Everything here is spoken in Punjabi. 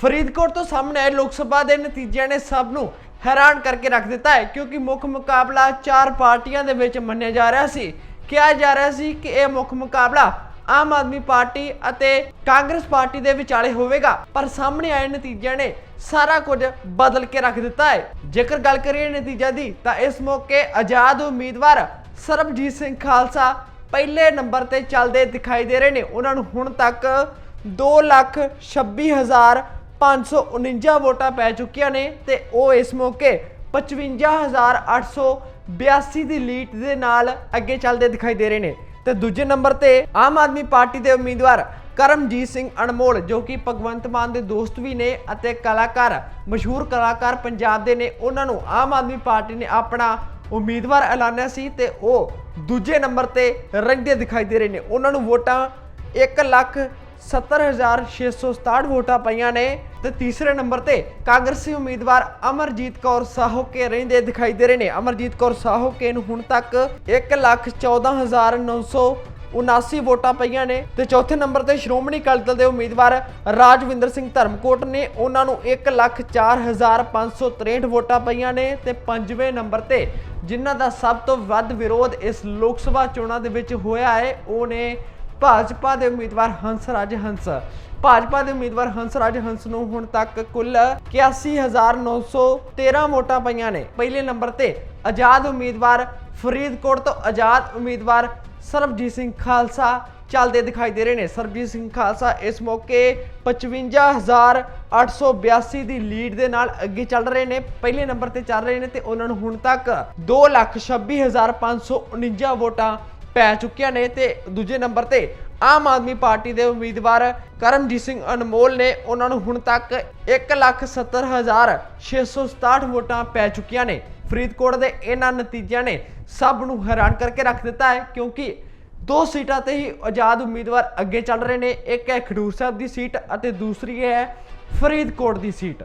ਫਰੀਦਕੋਟ ਤੋਂ ਸਾਹਮਣੇ ਆਏ ਲੋਕ ਸਭਾ ਦੇ ਨਤੀਜਿਆਂ ਨੇ ਸਭ ਨੂੰ ਹੈਰਾਨ ਕਰਕੇ ਰੱਖ ਦਿੱਤਾ ਹੈ, ਕਿਉਂਕਿ ਮੁੱਖ ਮੁਕਾਬਲਾ ਚਾਰ ਪਾਰਟੀਆਂ ਦੇ ਵਿੱਚ ਮੰਨਿਆ ਜਾ ਰਿਹਾ ਸੀ। ਕਿਹਾ ਜਾ ਰਿਹਾ ਸੀ ਕਿ ਇਹ ਮੁੱਖ ਮੁਕਾਬਲਾ ਆਮ ਆਦਮੀ ਪਾਰਟੀ ਅਤੇ ਕਾਂਗਰਸ ਪਾਰਟੀ ਦੇ ਵਿਚਾਲੇ ਹੋਵੇਗਾ, ਪਰ ਸਾਹਮਣੇ ਆਏ ਨਤੀਜਿਆਂ ਨੇ ਸਾਰਾ ਕੁਝ ਬਦਲ ਕੇ ਰੱਖ ਦਿੱਤਾ ਹੈ। ਜੇਕਰ ਗੱਲ ਕਰੀਏ ਨਤੀਜਾ ਦੀ, ਤਾਂ ਇਸ ਮੌਕੇ ਆਜ਼ਾਦ ਉਮੀਦਵਾਰ ਸਰਬਜੀਤ ਸਿੰਘ ਖਾਲਸਾ ਪਹਿਲੇ ਨੰਬਰ ਤੇ ਚੱਲਦੇ ਦਿਖਾਈ ਦੇ ਰਹੇ ਨੇ। ਉਹਨਾਂ ਨੂੰ ਹੁਣ ਤੱਕ 226549 ਵੋਟਾਂ ਪੈ ਚੁੱਕੀਆਂ ਨੇ ਤੇ ਉਹ ਇਸ ਮੌਕੇ 55882 ਦੀ ਲੀਡ ਦੇ ਨਾਲ ਅੱਗੇ ਚੱਲਦੇ ਦਿਖਾਈ ਦੇ ਰਹੇ ਨੇ। ਤੇ ਦੂਜੇ ਨੰਬਰ ਤੇ ਆਮ ਆਦਮੀ ਪਾਰਟੀ ਦੇ ਉਮੀਦਵਾਰ ਕਰਮਜੀਤ ਸਿੰਘ ਅਨਮੋਲ, ਜੋ ਕਿ ਭਗਵੰਤ ਮਾਨ ਦੇ ਦੋਸਤ ਵੀ ਨੇ ਅਤੇ ਕਲਾਕਾਰ, ਮਸ਼ਹੂਰ ਕਲਾਕਾਰ ਪੰਜਾਬ ਦੇ ਨੇ, ਉਹਨਾਂ ਨੂੰ ਆਮ ਆਦਮੀ ਪਾਰਟੀ ਨੇ ਆਪਣਾ ਉਮੀਦਵਾਰ ਐਲਾਨਿਆ ਸੀ ਤੇ ਉਹ ਦੂਜੇ ਨੰਬਰ ਤੇ ਰਹਿੰਦੇ ਦਿਖਾਈ ਦੇ ਰਹੇ ਨੇ। ਉਹਨਾਂ ਨੂੰ ਵੋਟਾਂ 1 ਲੱਖ 70667 ਵੋਟਾਂ ਪਈਆਂ ਨੇ ਤੇ ਤੀਸਰੇ ਨੰਬਰ ਤੇ ਕਾਂਗਰਸੀ ਉਮੀਦਵਾਰ ਅਮਰਜੀਤ ਕੌਰ ਸਾਹੋਕੇ ਰਹਿੰਦੇ ਦਿਖਾਈ ਦੇ ਰਹੇ ਨੇ। ਅਮਰਜੀਤ ਕੌਰ ਸਾਹੋਕੇ ਨੂੰ ਹੁਣ ਤੱਕ 114979 ਵੋਟਾਂ ਪਈਆਂ ਨੇ ਤੇ ਚੌਥੇ ਨੰਬਰ ਤੇ ਸ਼੍ਰੋਮਣੀ ਅਕਾਲੀ ਦਲ ਦੇ ਉਮੀਦਵਾਰ ਰਾਜਵਿੰਦਰ ਸਿੰਘ ਧਰਮਕੋਟ ਨੇ ਉਹਨਾਂ ਨੂੰ 104563 ਵੋਟਾਂ ਪਈਆਂ ਨੇ ਤੇ ਪੰਜਵੇਂ ਨੰਬਰ ਤੇ ਜਿਨ੍ਹਾਂ ਦਾ ਸਭ ਤੋਂ ਵੱਧ ਵਿਰੋਧ ਇਸ ਲੋਕ ਸਭਾ ਚੋਣਾਂ ਦੇ ਵਿੱਚ ਹੋਇਆ ਹੈ, ਉਹ ਨੇ ਭਾਜਪਾ ਦੇ ਉਮੀਦਵਾਰ ਹੰਸਰਾਜ ਹੰਸ। ਭਾਜਪਾ ਦੇ ਉਮੀਦਵਾਰ ਹੰਸਰਾਜ ਹੰਸ ਨੂੰ ਹੁਣ ਤੱਕ ਕੁੱਲ 81913 ਵੋਟਾਂ ਪਈਆਂ ਨੇ। ਪਹਿਲੇ ਨੰਬਰ ਤੇ ਆਜ਼ਾਦ ਉਮੀਦਵਾਰ ਫਰੀਦਕੋਟ ਤੋਂ ਆਜ਼ਾਦ ਉਮੀਦਵਾਰ ਸਰਬਜੀਤ ਸਿੰਘ ਖਾਲਸਾ ਚੱਲਦੇ ਦਿਖਾਈ ਦੇ ਰਹੇ ਨੇ। ਸਰਬਜੀਤ ਸਿੰਘ ਖਾਲਸਾ ਇਸ ਮੌਕੇ 55882 ਦੀ ਲੀਡ ਦੇ ਨਾਲ ਅੱਗੇ ਚੱਲ ਰਹੇ ਨੇ। ਪਹਿਲੇ ਨੰਬਰ ਤੇ ਚੱਲ ਰਹੇ ਨੇ ਤੇ ਉਹਨਾਂ ਨੂੰ ਹੁਣ ਤੱਕ 226549 ਵੋਟਾਂ ਪੈ ਚੁੱਕੀਆਂ ਨੇ ਤੇ ਦੂਜੇ ਨੰਬਰ ਤੇ ਆਮ ਆਦਮੀ ਪਾਰਟੀ ਦੇ ਉਮੀਦਵਾਰ ਕਰਮਜੀਤ ਸਿੰਘ ਅਨਮੋਲ ਨੇ ਉਹਨਾਂ ਨੂੰ ਹੁਣ ਤੱਕ 170667 ਵੋਟਾਂ ਪੈ ਚੁੱਕੀਆਂ ਨੇ। ਫਰੀਦਕੋਟ ਦੇ ਇਹਨਾਂ ਨਤੀਜਿਆਂ ਨੇ ਸਭ ਨੂੰ ਹੈਰਾਨ ਕਰਕੇ ਰੱਖ ਦਿੱਤਾ ਹੈ ਕਿਉਂਕਿ ਦੋ ਸੀਟਾਂ ਤੇ ਹੀ ਆਜ਼ਾਦ ਉਮੀਦਵਾਰ ਅੱਗੇ ਚੱਲ ਰਹੇ ਨੇ। ਇੱਕ ਹੈ ਖਡੂਰ ਸਾਹਿਬ ਦੀ ਸੀਟ ਅਤੇ ਦੂਸਰੀ ਹੈ ਫਰੀਦਕੋਟ ਦੀ ਸੀਟ।